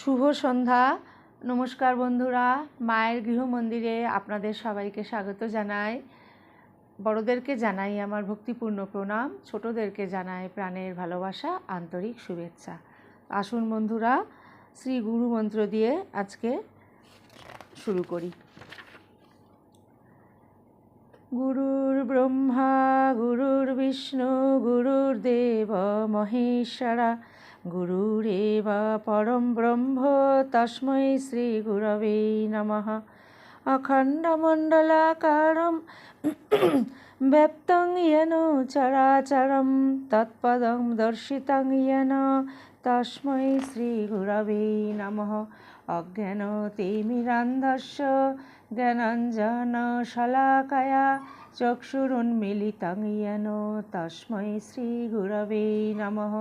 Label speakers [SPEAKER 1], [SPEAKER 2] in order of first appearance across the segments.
[SPEAKER 1] শুভ সন্ধ্যা। নমস্কার বন্ধুরা, মায়ের গৃহ মন্দিরে আপনাদের সবাইকে স্বাগত জানাই। বড়দেরকে জানাই আমার ভক্তিপূর্ণ প্রণাম, ছোটদেরকে জানাই প্রাণের ভালোবাসা, আন্তরিক শুভেচ্ছা। আসুন বন্ধুরা, শ্রী গুরু মন্ত্র দিয়ে আজকে শুরু করি। গুরুর ব্রহ্মা, গুরুর বিষ্ণু, গুরুর দেব, মহেশ্বরা গুরুরেব পরম ব্রহ্ম তস্মৈ শ্রীগুরবে নমঃ अखण्डमण्डलाकारं व्याप्तं येन चराचरं तत्पदं दर्शितं येन तस्मै श्रीगुरवे नमः अज्ञानतिमिरान्धस्य ज्ञानाञ्जनशलाकया चक्षुरुन्मिलितं येन तस्मै श्रीगुरवे नमः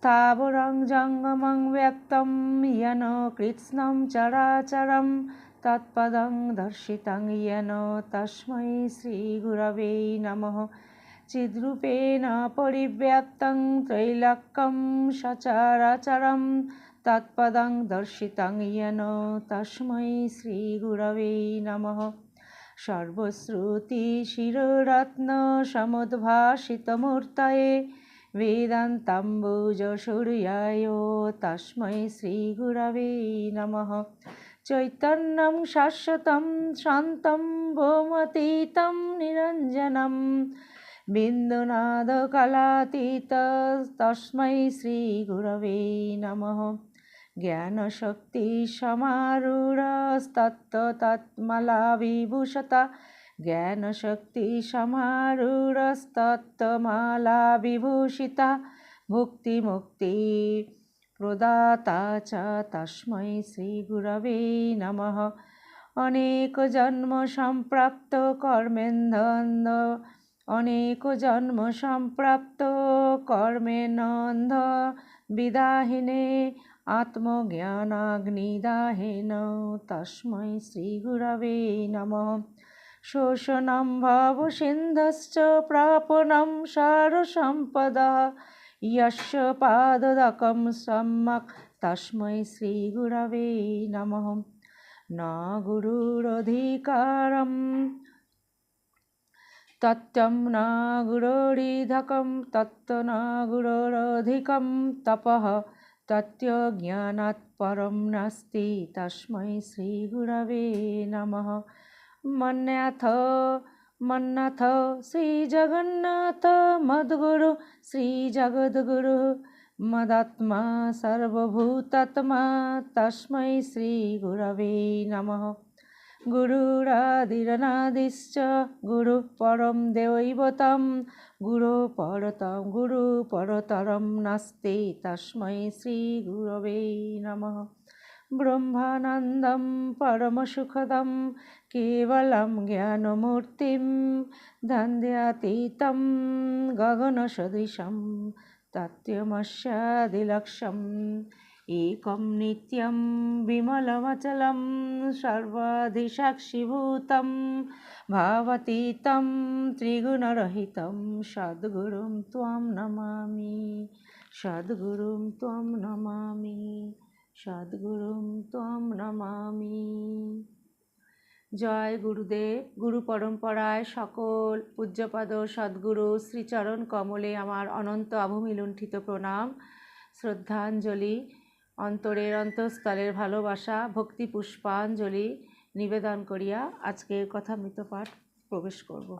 [SPEAKER 1] স্থাবরং জঙ্গমং ব্যক্তম ইয়ন কৃৎস্নম চরাচরম তৎপদং দর্শিতং ইয়ন তস্মৈ শ্রীগুরবে নম চিদ্রূপেণ পরিব্যাপ্তং ত্রৈলক্যম সচরাচরম তৎপদং দর্শিতং ইয়ন তস্মৈ শ্রীগুরবে নম সর্বশ্রুতি শিররত্ন সমুদ্ভাসিতমূর্তয়ে वेदान्ताम्बुजसूर्याय तस्मै श्रीगुरवे नमः चैतन्यं शाश्वतं शान्तं भौमतीतं निरञ्जनं बिन्दुनादकलातीत तस्मै श्रीगुरवे नमः জ্ঞানশক্তি সমারুরস্তত্ত্বমালা বিভূষিতা, ভক্তিমুক্তি প্রদাতা চ তস্মৈ শ্রীগুরবে নম। অনেক জন্ম সম্প্রাপ্ত কর্মেন্ধ অনেক জন্ম সম্প্রাপ্ত কর্মে নন্দ বিদাহিনে আত্মজ্ঞানাগ্নিদাহেন তস্মৈ শ্রীগুরবে নমঃ। শোষণম ভাবসিন্ধশ্চ প্রাপণম সারসম্পদা ইয়স্য পাদদকম সম্যক তস্মৈ শ্রীগুরবে নমঃ ন গুরুরধিকারম তত্ত্বম ন গুরোরিধকম তত্ত্ব ন গুরোরধিকম তপঃ তত্ত্বজ্ঞানাৎ পরম নাস্তি তস্মৈ শ্রীগুরবে নমঃ મન્યાથ મન્નાથ શ્રી જગન્નાથ મદગુરુ શ્રી જગદગુરુ મદાત્મા સર્વભૂતાત્મા તસ્મૈ શ્રી ગુરવે નમ ગુરુરાદિરનાદિશ્ચ ગુરુ પરમ દૈવતમ ગુરુ પરતમ ગુરુ પરતરમ નાસ્તે તસ્મૈ શ્રી ગુરવે નમ બ્રહ્માનંદમ પરમસુખદમ केवलं ज्ञानमूर्तिं धन्द्यातीतं गगनसदृशं तत्त्वमस्यादिलक्ष्यम् एकं नित्यं विमलमचलं सर्वाधिसाक्षिभूतं भावतीतं त्रिगुणरहितं सद्गुरुं त्वां नमामि सद्गुरुं त्वां नमामि সদ্গুরুম ত্বম নমামি জয় গুরুদেব, গুরু পরম্পরায় সকল পূজ্যপদ সদ্গুরু শ্রীচরণ কমলে আমার অনন্ত আভূমিলুণ্ঠিত প্রণাম, শ্রদ্ধাঞ্জলি, অন্তরের অন্তঃস্থলের ভালোবাসা, ভক্তি পুষ্পাঞ্জলি নিবেদন করিয়া আজকের কথা মৃতপাঠ প্রবেশ করব।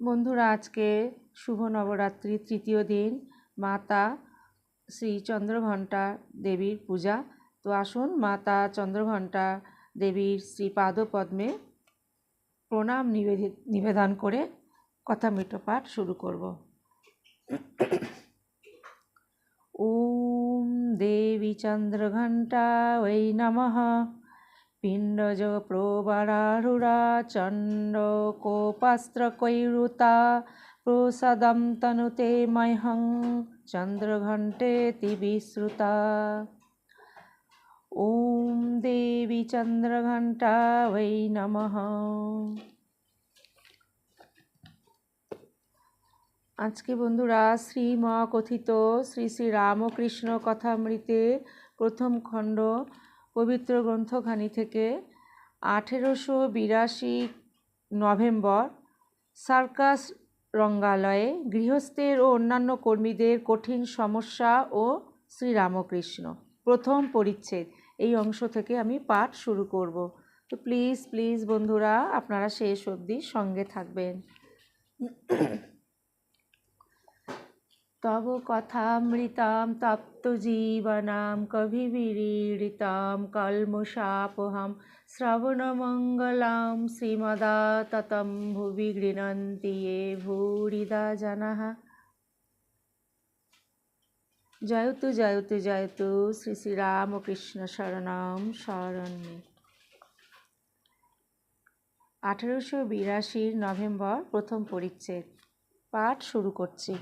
[SPEAKER 1] বন্ধুরা, আজকে শুভ নবরাত্রির তৃতীয় দিন, মাতা শ্রী চন্দ্রঘণ্টা দেবীর পূজা। তো আসুন মাতা চন্দ্রঘণ্টা দেবীর শ্রী পাদপদ্মে প্রণাম নিবেদিত নিবেদন করে কথা পাঠ শুরু করব। ওম দেবী চন্দ্রঘণ্টা, ওই নমঃ। পিণ্ডজ প্রবরারুরা চণ্ড কোপাস্ত্রকৈরুতা প্রসাদं তনুতে মহ্যং চন্দ্রঘণ্টেতি বিশ্রুতা ॐ देवी चन्द्रघण्टा वै नमः আজকে বন্ধুরা শ্রীম কথিত শ্রী শ্রী রামকৃষ্ণ কথামৃতে প্রথম খণ্ড পবিত্র গ্রন্থখানি থেকে আঠেরোশো বিরাশি নভেম্বর সার্কাস রঙ্গালয়ে গৃহস্থের ও অন্যান্য কর্মীদের কঠিন সমস্যা ও শ্রীরামকৃষ্ণ প্রথম পরিচ্ছেদ এই অংশ থেকে আমি পাঠ শুরু করব। তো প্লিজ প্লিজ বন্ধুরা, আপনারা শেষ অবধি সঙ্গে থাকবেন। তব কথামৃতাম তপ্ত জীবনাম কবিবিড়িতাম কলমশাপহাম শ্রবণমঙ্গলাম শ্রীমদা ততম ভুবি এ ভূরিদা জানা জয়তু জয়তু জয়তু। শ্রী শ্রীরামকৃষ্ণ শরণম শরণ্যে আঠেরোশো বিরাশির নভেম্বর প্রথম পরিচ্ছেদ। পাঠ শুরু করছি।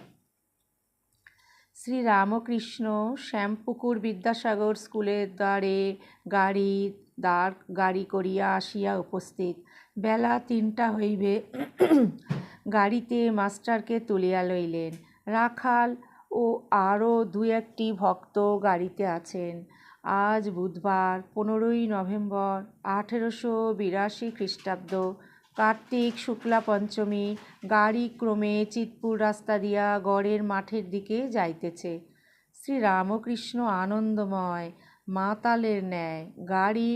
[SPEAKER 1] শ্রী রামকৃষ্ণ শ্যামপুকুর বিদ্যাসাগর স্কুলের দ্বারে গাড়ি দাঁড়, গাড়ি করিয়া আসিয়া উপস্থিত। বেলা তিনটা হইবে। গাড়িতে মাস্টারকে তুলিয়া লইলেন। রাখাল ও আরও দু একটি ভক্ত গাড়িতে আছেন। আজ বুধবার, পনেরোই নভেম্বর, আঠেরোশো বিরাশি খ্রিস্টাব্দ। কার্তিক শুক্লা পঞ্চমী, গাড়ি ক্রমে চিতপুর রাস্তা দিয়া গড়ের মাঠের দিকে যাইতেছে। শ্রী রামকৃষ্ণ আনন্দময়, মাতালের ন্যায়, গাড়ি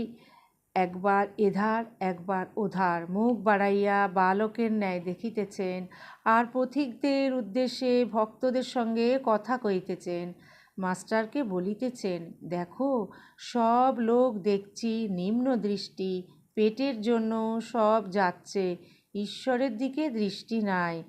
[SPEAKER 1] একবার এধার, একবার ওধার। মুখ বাড়াইয়া বালকের ন্যায় দেখিতেছেন, আর পথিকদের উদ্দেশ্যে ভক্তদের সঙ্গে কথা কইতেছেন মাস্টারকে বলিতেছেন, দেখো, সব লোক দেখছি, নিম্ন দৃষ্টি, পেটের জন্য সব যাচ্ছে, ঈশ্বরের দিকে দৃষ্টি নাই।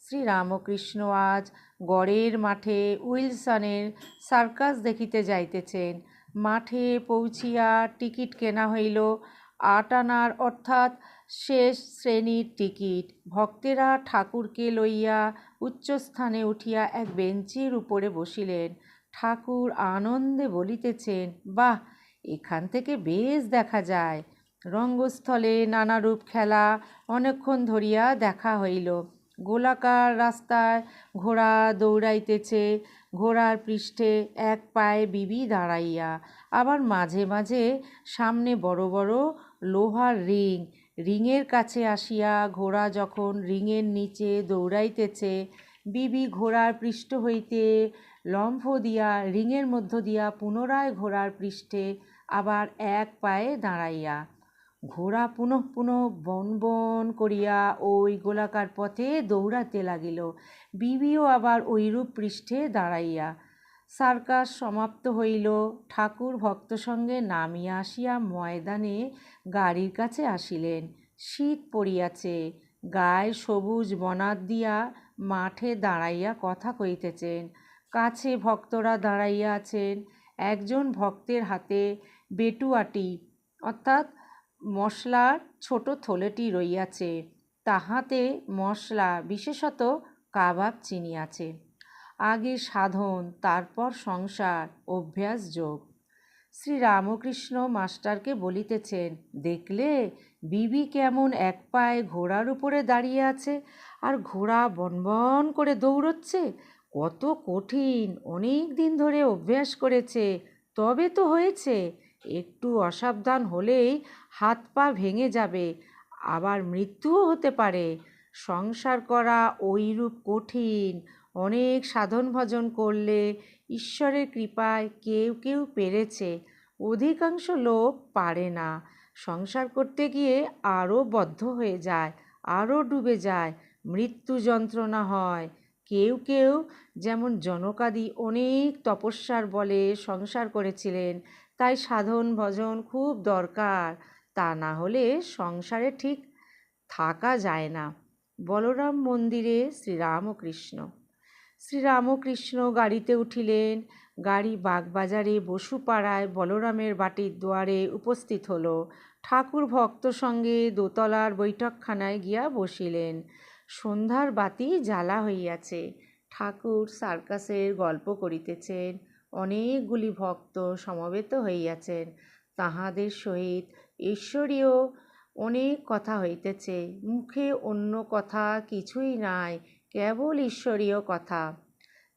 [SPEAKER 1] শ্রীরামকৃষ্ণ আজ গড়ের মাঠে উইলসনের সার্কাস দেখিতে যাইতেছেন মাঠে পৌঁছিয়া টিকিট কেনা হইল। আট আনার অর্থাৎ শেষ শ্রেণির টিকিট। ভক্তেরা ঠাকুরকে লইয়া উচ্চস্থানে উঠিয়া এক বেঞ্চির উপরে বসিলেন। ঠাকুর আনন্দে বলিতেছেন, বাহ, এখান থেকে বেশ দেখা যায়। রঙ্গস্থলে নানারূপ খেলা অনেকক্ষণ ধরিয়া দেখা হইল। গোলাকার রাস্তায় ঘোড়া দৌড়াইতেছে। ঘোড়ার পৃষ্ঠে এক পায়ে বিবি দাঁড়াইয়া, আবার মাঝে মাঝে সামনে বড় বড় লোহার রিং। রিংয়ের কাছে আসিয়া ঘোড়া যখন রিংয়ের নিচে দৌড়াইতেছে, বিবি ঘোড়ার পৃষ্ঠ হইতে লম্ফ দিয়া রিংয়ের মধ্য দিয়া পুনরায় ঘোড়ার পৃষ্ঠে আবার এক পায়ে দাঁড়াইয়া ঘোড়া পুনঃ পুনঃ বন বন করিয়া ওই গোলাকার পথে দৌড়াতে লাগিল। বিবিও আবার ঐরূপ পৃষ্ঠে দাঁড়াইয়া সার্কাস সমাপ্ত হইল। ঠাকুর ভক্ত সঙ্গে নামিয়া আসিয়া ময়দানে গাড়ির কাছে আসিলেন। শীত পড়িয়াছে, গায়ে সবুজ বনাত দিয়া মাঠে দাঁড়াইয়া কথা কইতেছেন কাছে ভক্তরা দাঁড়াইয়া আছেন। একজন ভক্তের হাতে বেটুয়াটি, অর্থাৎ মশলার ছোট থলেটি রইয়াছে, তাহাতে মশলা, বিশেষত কাবাব চিনি আছে। আগে সাধন, তারপর সংসার, অভ্যাস যোগ। শ্রী রামকৃষ্ণ মাস্টারকে বলিতেছেন, দেখলে, বিবি কেমন এক পায়ে ঘোড়ার উপরে দাঁড়িয়ে আছে আর ঘোড়া বনবন করে দৌড়চ্ছে। কত কঠিন, অনেক দিন ধরে অভ্যাস করেছে, তবে তো হয়েছে। একটু অসাবধান হলেই হাত পা ভেঙে যাবে, আবার মৃত্যুও হতে পারে। সংসার করা ওইরূপ কঠিন, অনেক সাধন ভজন করলে ঈশ্বরের কৃপায় কেউ কেউ পেরেছে, অধিকাংশ লোক পারে না। সংসার করতে গিয়ে আরও বদ্ধ হয়ে যায়, আরও ডুবে যায়, মৃত্যু যন্ত্রণা হয়। কেউ কেউ যেমন জনকাদি অনেক তপস্যার বলে সংসার করেছিলেন, তাই সাধন ভজন খুব দরকার। তা না হলে সংসারে ঠিক থাকা যায় না। বলরাম মন্দিরে শ্রীরামকৃষ্ণ। শ্রীরামকৃষ্ণ গাড়িতে উঠিলেন, গাড়ি বাগবাজারে বসুপাড়ায় বলরামের বাটির দুয়ারে উপস্থিত হলো। ঠাকুর ভক্ত সঙ্গে দোতলার বৈঠকখানায় গিয়া বসিলেন। সন্ধ্যার বাতি জ্বালা হইয়াছে। ঠাকুর সার্কাসের গল্প করিতেছেন। অনেকগুলি ভক্ত সমবেত হইয়াছেন। তাহাদের সহিত ঈশ্বরীয় অনেক কথা হইতেছে, মুখে অন্য কথা কিছুই নাই, কেবল ঈশ্বরীয় কথা।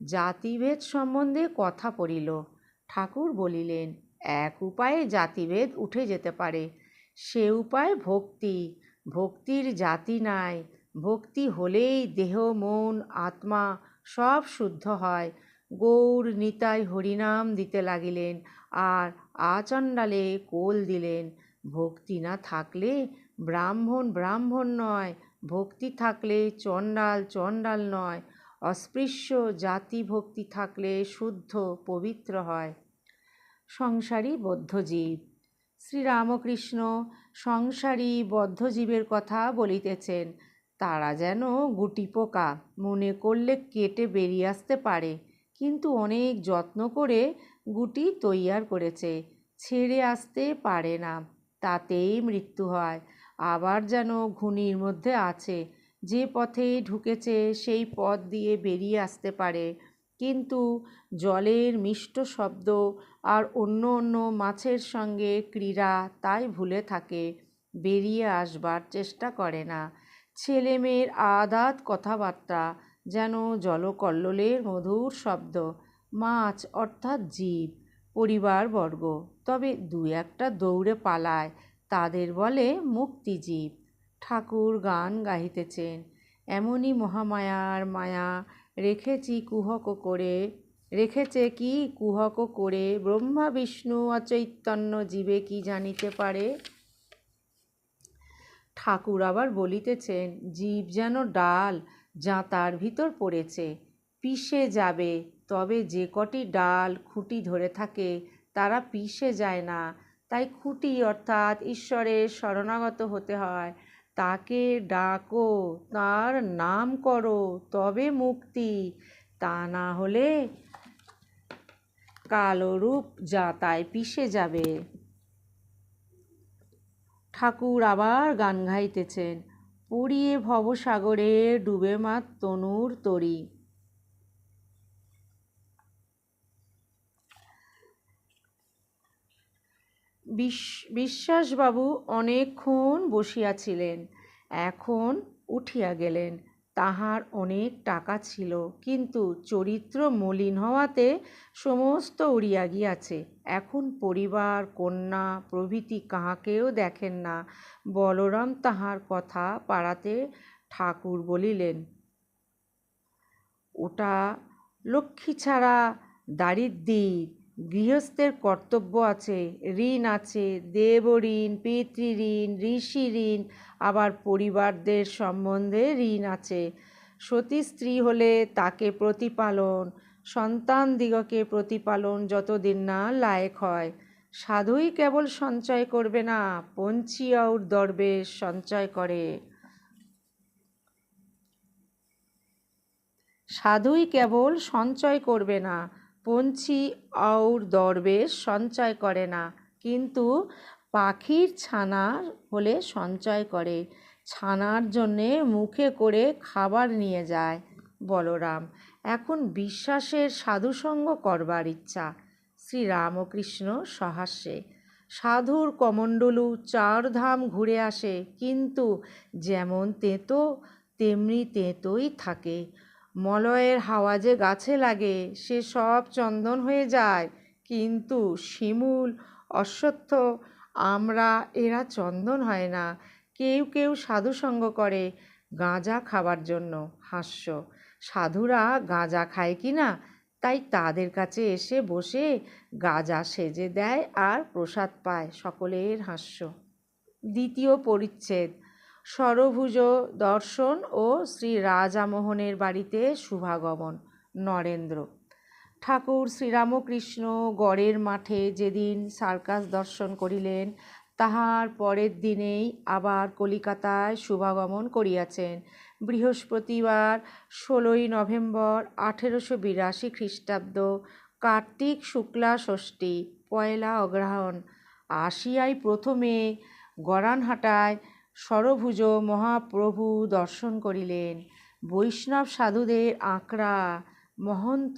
[SPEAKER 1] জাতিভেদ সম্বন্ধে কথা পড়িল। ঠাকুর বলিলেন, এক উপায়ে জাতিভেদ উঠে যেতে পারে। সে উপায় ভক্তি। ভক্তির জাতি নাই। ভক্তি হলেই দেহ, মন, আত্মা সব শুদ্ধ হয়। গৌর নিতাই হরিনাম দিতে লাগিলেন আর আচণ্ডালে কোল দিলেন। ভক্তি না থাকলে ব্রাহ্মণ ব্রাহ্মণ নয়, ভক্তি থাকলে চণ্ডাল চণ্ডাল নয়, অস্পৃশ্য জাতি ভক্তি থাকলে শুদ্ধ পবিত্র হয়। সংসারী বদ্ধজীব, শ্রীরামকৃষ্ণ সংসারী বদ্ধজীবের কথা বলিতেছেন, তারা যেন গুটি পোকা মনে করলে কেটে বেরিয়ে আসতে পারে, কিন্তু অনেক যত্ন করে গুটি তৈয়ার করেছে, ছেড়ে আসতে পারে না। তাতেই মৃত্যু হয়। আবার যেন ঘুনির মধ্যে আছে, যে পথে ঢুকেছে সেই পথ দিয়ে বেরিয়ে আসতে পারে। কিন্তু জলের মিষ্ট শব্দ আর অন্য অন্য মাছের সঙ্গে ক্রীড়া তাই ভুলে থাকে, বেরিয়ে আসবার চেষ্টা করে না। ছেলে মেয়ের আদাত কথাবার্তা যেন জলকল্লোলের মধুর শব্দ, মাছ অর্থাৎ জীব, পরিবারবর্গ। তবে দু একটা দৌড়ে পালায়। তাদের বলে মুক্তিজীব। ঠাকুর গান গাহিতেছেন। এমনই মহামায়ার মায়া রেখেছি কুহক করে। রেখেছে কি কুহক করে? ব্রহ্মা, বিষ্ণু, অচৈতন্য জীবে কি জানিতে পারে? ঠাকুর আবার বলিতেছেন, জীব যেন ডাল যা তার ভিতর পড়েছে, পিষে যাবে, তবে যে কটি ডাল খুঁটি ধরে থাকে তারা পিষে যায় না। তাই খুঁটি অর্থাৎ ঈশ্বরের শরণাগত হতে হয়। তাকে ডাকো, তার নাম করো, তবে মুক্তি। তা না হলে কালো রূপ যা তাই পিষে যাবে। ঠাকুর আবার গান গাইতেছেন। পড়িয়ে ভবসাগরে ডুবে মাত তনুর তরি। বিশ্বাসবাবু অনেকক্ষণ বসিয়াছিলেন। এখন উঠিয়া গেলেন। তাহার অনেক টাকা ছিল, কিন্তু চরিত্র মলিন হওয়াতে সমস্ত উড়িয়া গিয়াছে। এখন পরিবার, কন্যা প্রভৃতি কাহাকেও দেখেন না। বলরাম তাহার কথা পাড়াতে ঠাকুর বলিলেন, ওটা লক্ষ্মী ছাড়া দারিদ্রির গৃহস্থের কর্তব্য আছে, ঋণ আছে, দেব ঋণ পিতৃঋণ ঋষি ঋণ, আবার পরিবারদের সম্বন্ধে ঋণ আছে। সতী স্ত্রী হলে তাকে প্রতিপালন, সন্তান দিগকে প্রতিপালন যতদিন না লায়ক হয়। সাধুই কেবল সঞ্চয় করবে না, পঞ্চী আউর দরবেশ সঞ্চয় করে। সাধুই কেবল সঞ্চয় করবে না পঞ্চী আউর দরবেশ সঞ্চয় করে না। কিন্তু পাখির ছানা হলে সঞ্চয় করে, ছানার জন্যে মুখে করে খাবার নিয়ে যায় বলরাম। এখন বিশ্বাসের সাধুসঙ্গ করবার ইচ্ছা। শ্রীরামকৃষ্ণ সহাস্যে। সাধুর কমণ্ডলু চারধাম ঘুরে আসে, কিন্তু যেমন তেঁতো, তেমনি তেঁতোই থাকে। মলয়ের হাওয়া যে গাছে লাগে, সে সব চন্দন হয়ে যায়। কিন্তু শিমুল, অশ্বত্থ, আমরা, এরা চন্দন হয় না। কেউ কেউ সাধুসঙ্গ করে গাঁজা খাবার জন্য হাস্য। সাধুরা গাঁজা খায় কি না? তাই তাদের কাছে এসে বসে গাঁজা সেজে দেয় আর প্রসাদ পায় সকলের হাস্য। দ্বিতীয় পরিচ্ছেদ সরভুজ দর্শন ও শ্রী রাজামোহনের বাড়িতে শুভাগমন, নরেন্দ্র। ঠাকুর শ্রীরামকৃষ্ণ গড়ের মাঠে যেদিন সার্কাস দর্শন করিলেন, তাহার পরের দিনেই আবার কলিকাতায় শুভাগমন করিয়াছেন। বৃহস্পতিবার, ষোলোই নভেম্বর আঠেরোশো বিরাশি খ্রিস্টাব্দ, কার্তিক শুক্লা ষষ্ঠী, পয়লা অগ্রহায়ণ। আসিয়াই প্রথমে গড়ানহাটায় সরভুজ মহাপ্রভু দর্শন করিলেন। বৈষ্ণব সাধুদের আঁকড়া, মহন্ত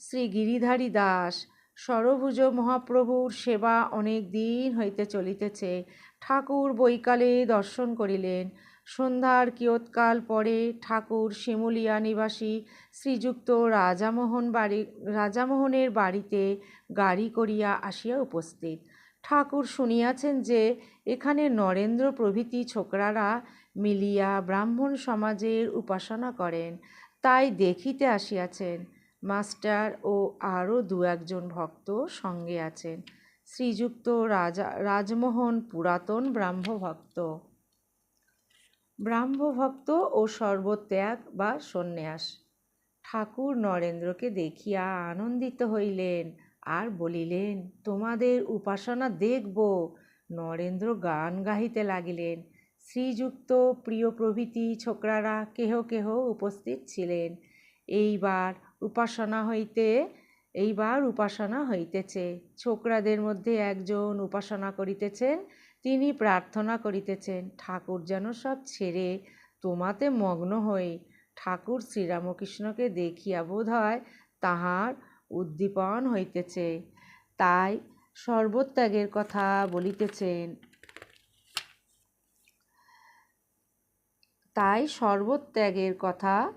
[SPEAKER 1] শ্রী গিরিধারী দাস সরভুজ মহাপ্রভুর সেবা অনেক দিন হইতে চলিতেছে। ঠাকুর বৈকালে দর্শন করিলেন। সন্ধ্যার কিয়ৎকাল পরে ঠাকুর শিমুলিয়া নিবাসী শ্রীযুক্ত রাজামোহন বাড়ি, রাজামোহনের বাড়িতে গাড়ি করিয়া আসিয়া উপস্থিত। ঠাকুর শুনিয়াছেন যে, এখানে নরেন্দ্র প্রভৃতি ছোকরারা মিলিয়া ব্রাহ্মণ সমাজের উপাসনা করেন, তাই দেখিতে আসিয়াছেন। মাস্টার ও আরও দু একজন ভক্ত সঙ্গে আছেন। শ্রীযুক্ত রাজা, রাজমোহন পুরাতন ব্রাহ্মভক্ত। ব্রাহ্মভক্ত ও সর্বত্যাগ বা সন্ন্যাস। ঠাকুর নরেন্দ্রকে দেখিয়া আনন্দিত হইলেন। আর বলিলেন, তোমাদের উপাসনা দেখব। নরেন্দ্র গান গাহিতে লাগিলেন। শ্রীযুক্ত প্রিয় প্রভৃতি ছোকরারা কেহ কেহ উপস্থিত ছিলেন। এইবার উপাসনা হইতে, এইবার উপাসনা হইতেছে। ছোকরাদের মধ্যে একজন উপাসনা করিতেছেন, তিনি প্রার্থনা করিতেছেন, ঠাকুর যেন সব ছেড়ে তোমাতে মগ্ন হই। ঠাকুর শ্রীরামকৃষ্ণকে দেখিয়া বোধ হয় তাহার উদ্দীপন হইতেছে। তাই সর্বত্যাগের কথা বলিতেছেন। তাই সর্বত্যাগের কথা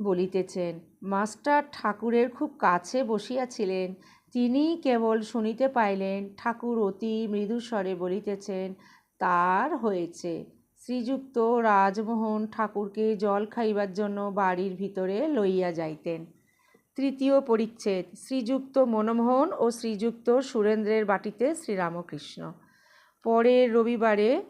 [SPEAKER 1] বলিতেছেন। মাস্টার ঠাকুরের খুব কাছে বসিয়াছিলেন। তিনি কেবল শুনিতে পাইলেন, ঠাকুর অতি মৃদুস্বরে বলিতেছেন, তার হয়েছে। শ্রীযুক্ত রাজমোহন ঠাকুরকে জল খাইবার জন্য বাড়ির ভিতরে লইয়া যাইতেন। তৃতীয় পরিচ্ছেদ, শ্রীযুক্ত মনমোহন ও শ্রীযুক্ত সুরেন্দ্রের বাটিতে শ্রীরামকৃষ্ণ। পরের রবিবারে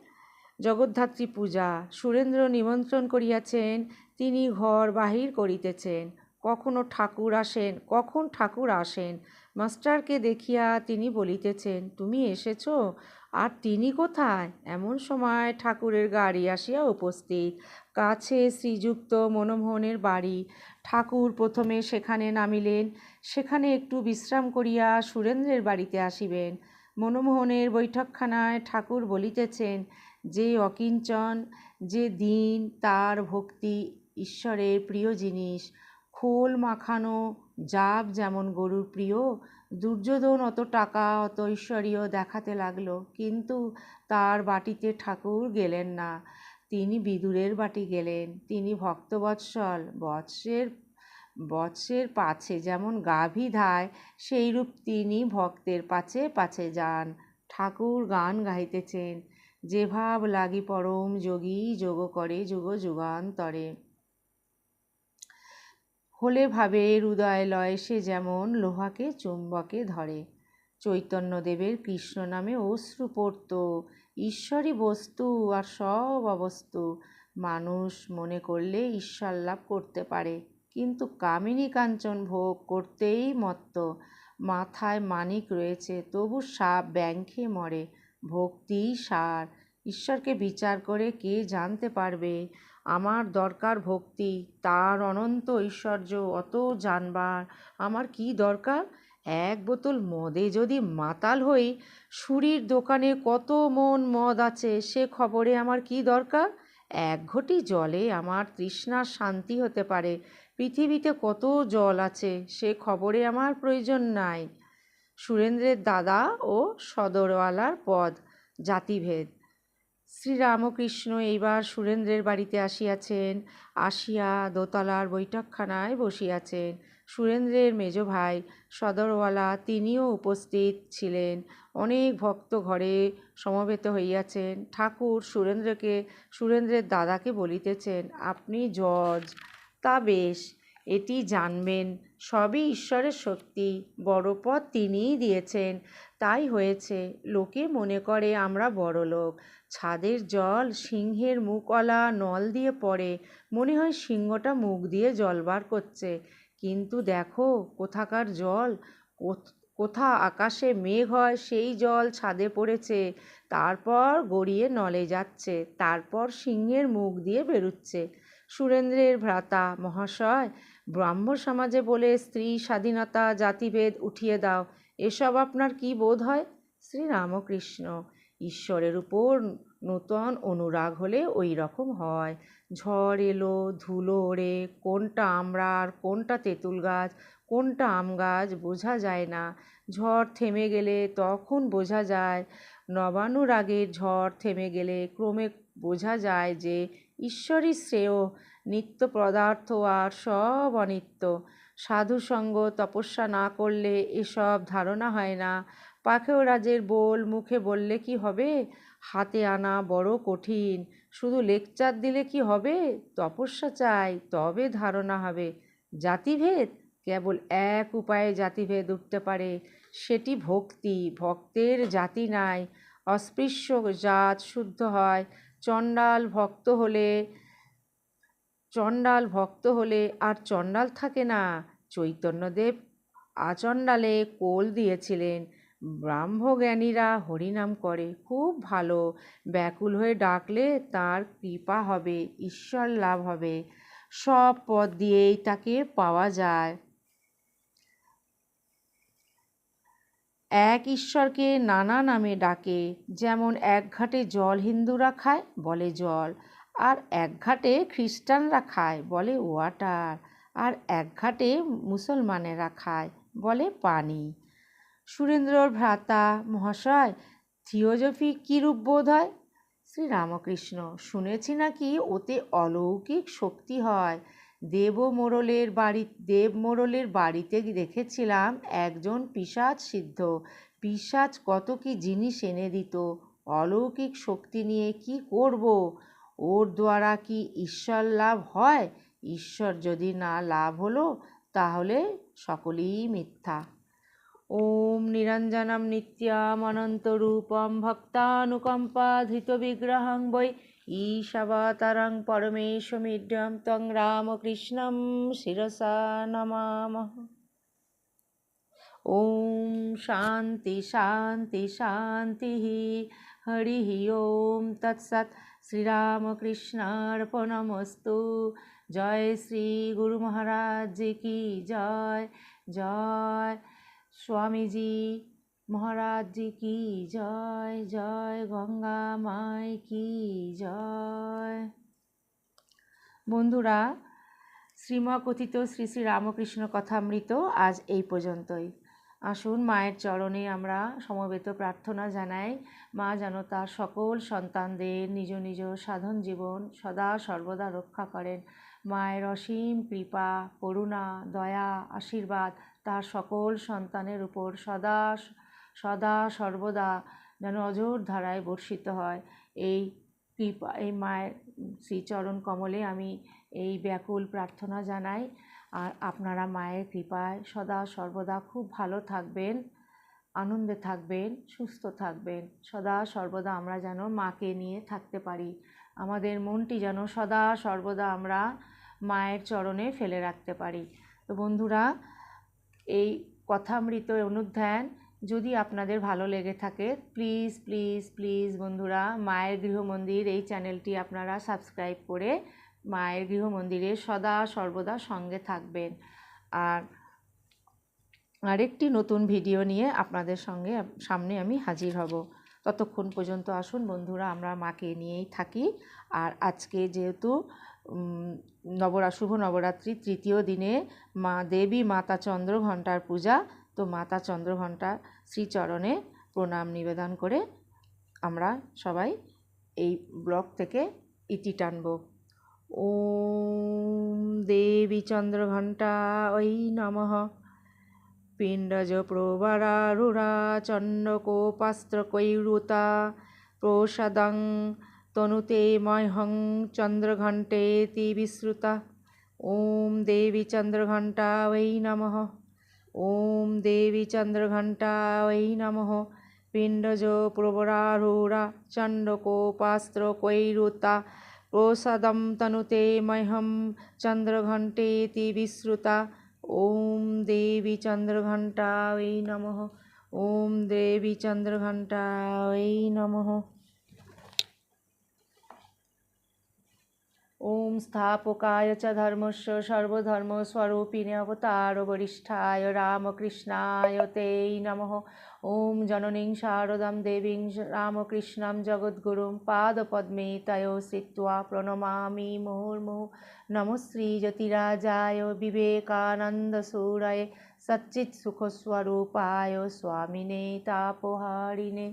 [SPEAKER 1] জগদ্ধাত্রী পূজা, সুরেন্দ্র নিমন্ত্রণ করিয়াছেন, তিনি ঘর বাহির করিতেছেন। কখনো ঠাকুর আসেন, কখন ঠাকুর আসেন, মাস্টারকে দেখিয়া তিনি বলিতেছেন, তুমি এসেছ? আর তিনি কোথায়? এমন সময় ঠাকুরের গাড়ি আসিয়া উপস্থিত। কাছে শ্রীযুক্ত মনমোহনের বাড়ি। ঠাকুর প্রথমে সেখানে নামিলেন। সেখানে একটু বিশ্রাম করিয়া সুরেন্দ্রের বাড়িতে আসিবেন। মনমোহনের বৈঠকখানায় ঠাকুর বলিতেছেন, যে অকিঞ্চন, যে দিন, তার ভক্তি ঈশ্বরের প্রিয় জিনিস। খোল মাখানো জাব যেমন গরুর প্রিয়, দুর্যোধন অত টাকা, অত ঐশ্বর্য দেখাতে লাগল। কিন্তু তার বাটিতে ঠাকুর গেলেন না। তিনি বিদুরের বাটি গেলেন। তিনি ভক্তবৎসল, বৎসের বৎসের পাছে যেমন গাভী ধায়, সেইরূপ তিনি ভক্তের পাছে পাছে যান। ঠাকুর গান গাইতেছেন যে ভাব লাগি পরম যোগী যোগ করে যুগ যুগান্তরে। হলে ভাবে হৃদয় লয় সে যেমন লোহাকে চুম্বকে ধরে। চৈতন্যদেবের কৃষ্ণ নামে অশ্রু পড়ত ঈশ্বরই বস্তু আর সব অবস্তু। মানুষ মনে করলে ঈশ্বর লাভ করতে পারে, কিন্তু কামিনী কাঞ্চন ভোগ করতেই মত্ত। মাথায় মানিক রয়েছে, তবু সাপ ব্যাংকে মরে। ভক্তি সার, ঈশ্বরকে বিচার করে কে জানতে পারবে? আমার দরকার ভক্তি, তার অনন্ত ঐশ্বর্য, অত জানবার আমার কি দরকার? এক বোতল মদে যদি মাতাল হই, সুরির দোকানে কত মন মদ আছে সে খবরে আমার কি দরকার? এক ঘটি জলে আমার তৃষ্ণার শান্তি হতে পারে, পৃথিবীতে কত জল আছে সে খবরে আমার প্রয়োজন নাই। সুরেন্দ্রের দাদা ও সদরওয়ালার পদ, জাতিভেদ। শ্রীরামকৃষ্ণ এইবার সুরেন্দ্রের বাড়িতে আসিয়াছেন, আসিয়া দোতলার বৈঠকখানায় বসিয়াছেন। সুরেন্দ্রের মেজ ভাই সদরওয়ালা তিনিও উপস্থিত ছিলেন। অনেক ভক্ত ঘরে সমবেত হইয়াছেন। ঠাকুর সুরেন্দ্রকে, সুরেন্দ্রের দাদাকে বলিতেছেন, আপনি জজ, তা বেশ, এটি জানবেন। সবই ঈশ্বরের শক্তি, বড় পথ তিনিই দিয়েছেন। তাই হয়েছে, লোকে মনে করে আমরা বড় লোক। ছাদের জল সিংহের মুখওয়ালা নল দিয়ে পড়ে, মনে হয় সিংহটা মুখ দিয়ে জল বার করছে। কিন্তু দেখো কোথাকার জল, কোথা আকাশে মেঘ হয় সেই জল ছাদে পড়েছে। তারপর গড়িয়ে নলে যাচ্ছে, তারপর সিংহের মুখ দিয়ে বেরুচ্ছে। সুরেন্দ্রের ভ্রাতা, মহাশয় ব্রাহ্ম সমাজে বলে স্ত্রী, স্বাধীনতা, জাতিভেদ উঠিয়ে দাও। এসব আপনার কি বোধ হয়? শ্রীরামকৃষ্ণ, ঈশ্বরের উপর নূতন অনুরাগ হলে ওই রকম হয়। ঝড় এলো, ধুলো ওড়ে, কোনটা আমরা আর কোনটা তেঁতুল গাছ, কোনটা আম গাছ বোঝা যায় না। ঝড় থেমে গেলে তখন বোঝা যায়, নবানুরাগের ঝড় থেমে গেলে ক্রমে বোঝা যায় যে ঈশ্বরই শ্রেয়, নিত্য পদার্থ আর সব অনিত্য। সাধুসঙ্গ তপস্যা না করলে এসব ধারণা হয় না। পাখেও রাজের বোল মুখে বললে কি হবে? হাতে আনা বড় কঠিন। শুধু লেকচার দিলে কি হবে? তপস্যা চাই, তবে ধারণা হবে। জাতিভেদ? কেবল এক উপায়ে জাতিভেদ উঠতে পারে। সেটি ভক্তি। ভক্তের জাতি নাই। অস্পৃশ্য জাত শুদ্ধ হয়। চণ্ডাল ভক্ত হলে, চণ্ডাল ভক্ত হলে আর চণ্ডাল থাকে না। চৈতন্যদেব আচণ্ডালে কোল দিয়েছিলেন। ব্রাহ্মজ্ঞানীরা হরিনাম করে। খুব ভালো। ব্যাকুল হয়ে ডাকলে তার কৃপা হবে, ঈশ্বর লাভ হবে। সব পথ দিয়েই তাকে পাওয়া যায়। এক ঈশ্বরকে নানা নামে ডাকে, যেমন এক ঘাটে জল হিন্দুরা খায়, বলে জল। আর এক ঘাটে খ্রিস্টানরা খায়, বলে ওয়াটার। আর এক ঘাটে মুসলমানেরা খায়, বলে পানি। সুরেন্দ্রর ভ্রাতা মহাশয় থিওজফি কী রূপ বোধ হয়? শ্রীরামকৃষ্ণ, শুনেছি নাকি ওতে অলৌকিক শক্তি হয়। দেব মোড়লের বাড়ি দেব মোড়লের বাড়িতে দেখেছিলাম একজন পিসাজ সিদ্ধ। পিসাজ কত কি জিনিস এনে দিত। অলৌকিক শক্তি নিয়ে কি করব? ওর দ্বারা কি ঈশ্বর লাভ হয়? ঈশ্বর যদি না লাভ হলো, তাহলে সকলেই মিথ্যা। ওম নিরঞ্জনম নিত্যামনন্তরূপম ভক্তানুকম্পাধৃতবিগ্রহং বৈ ঈশাবতারং পরমেশমিড্যম তং রামকৃষ্ণম শিরসা নমামः ওম শান্তি শান্তি শান্তি হরি ওম তৎসৎ শ্রীরামকৃষ্ণার্পণমস্তু জয় শ্রী গুরু মহারাজ কি জয় জয় স্বামীজি, মহারাজজি কি জয় জয় গঙ্গা মাই কি জয়। বন্ধুরা, শ্রীমকথিত শ্রী শ্রী রামকৃষ্ণ কথামৃত আজ এই পর্যন্তই। আসুন মায়ের চরণে আমরা সমবেত প্রার্থনা জানাই, মা যেন তার সকল সন্তানদের নিজ নিজ সাধন জীবন সদা সর্বদা রক্ষা করেন। মায়ের অসীম কৃপা, করুণা, দয়া, আশীর্বাদ তার সকল সন্তানের উপর সদা সদা সর্বদা যেন অজোর ধারায় বর্ষিত হয়। এই কৃপা, এই মায়ের শ্রীচরণ কমলে আমি এই ব্যাকুল প্রার্থনা জানাই। আর আপনারা মায়ের কৃপায় সদা সর্বদা খুব ভালো থাকবেন, আনন্দে থাকবেন, সুস্থ থাকবেন। সদা সর্বদা আমরা যেন মাকে নিয়ে থাকতে পারি। আমাদের মনটি যেন সদা সর্বদা আমরা মায়ের চরণে ফেলে রাখতে পারি। তো বন্ধুরা এই কথামৃত অনুধ্যান যদি আপনাদের ভালো লেগে থাকে প্লিজ প্লিজ প্লিজ বন্ধুরা, মায়ের গৃহমন্দির এই চ্যানেলটি আপনারা সাবস্ক্রাইব করে মায়ের গৃহমন্দিরে সদা সর্বদা সঙ্গে থাকবেন। আর আরেকটি নতুন ভিডিও নিয়ে আপনাদের সঙ্গে, সামনে আমি হাজির হব। ততক্ষণ পর্যন্ত আসুন বন্ধুরা, আমরা মাকে নিয়েই থাকি। আর আজকে যেহেতু নবরা, শুভ নবরাত্রি, তৃতীয় দিনে মা দেবী মাতা চন্দ্রঘণ্টার পূজা। তো মাতা চন্দ্রঘণ্টা শ্রীচরণে প্রণাম নিবেদন করে আমরা সবাই এই ব্লক থেকে ইতি টানব। ওম দেবী চন্দ্রঘণ্টা ওই নমঃ। পিণ্ডজ প্রবারারুরা চণ্ডকোপাস্ত্রকৈরুতা প্রসাদং তনুতে মহং চন্দ্রঘণ্টেতি বিশ্রুতা ওম দেবী চন্দ্রঘণ্টা ওই নমঃ। ওম দেবী চন্দ্রঘণ্টা ওই নমঃ। পিণ্ডজ প্রবরারুরা চণ্ডকোপাস্ত্রকৈরুতা। প্রসাদম তনুতে মহ্যম চন্দ্রঘণ্টেতি বিশ্রুতা ওম দেবী চন্দ্রঘণ্টা ওই নমঃ। ওম দেবী চন্দ্রঘণ্টা ওই নমঃ। ওম স্থাপকায় চ ধর্মস্য সর্বধর্মস্বরূপিণে অবতার বরিষ্ঠায় রামকৃষ্ণায় তেই নমঃ ওম জননীং শারদাম দেবীং রামকৃষ্ণাম জগদ্গুরুং পাদপদ্মে তয় শ্রিত্বা প্রণমামি মুহুর্মুহু নমশ্রীজ্যোতিরাজায় বিবেকানন্দসূরায় সচ্চিৎসুখস্বরূপায় স্বামিনে তাপহারিণে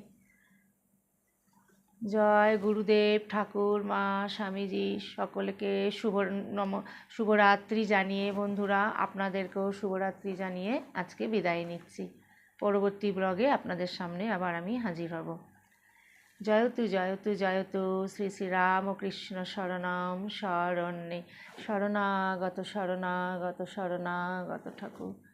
[SPEAKER 1] জয় গুরুদেব ঠাকুর, মা, স্বামীজি, সকলকে শুভ নম, শুভরাত্রি জানিয়ে বন্ধুরা, আপনাদেরকেও শুভরাত্রি জানিয়ে আজকে বিদায় নিচ্ছি। পরবর্তী ব্লগে আপনাদের সামনে আবার আমি হাজির হব। জয়তু জয়তু জয়তু, শ্রী শ্রী রামকৃষ্ণ শরণম, শরণ্যে, শরণাগত শরণাগত শরণাগত ঠাকুর।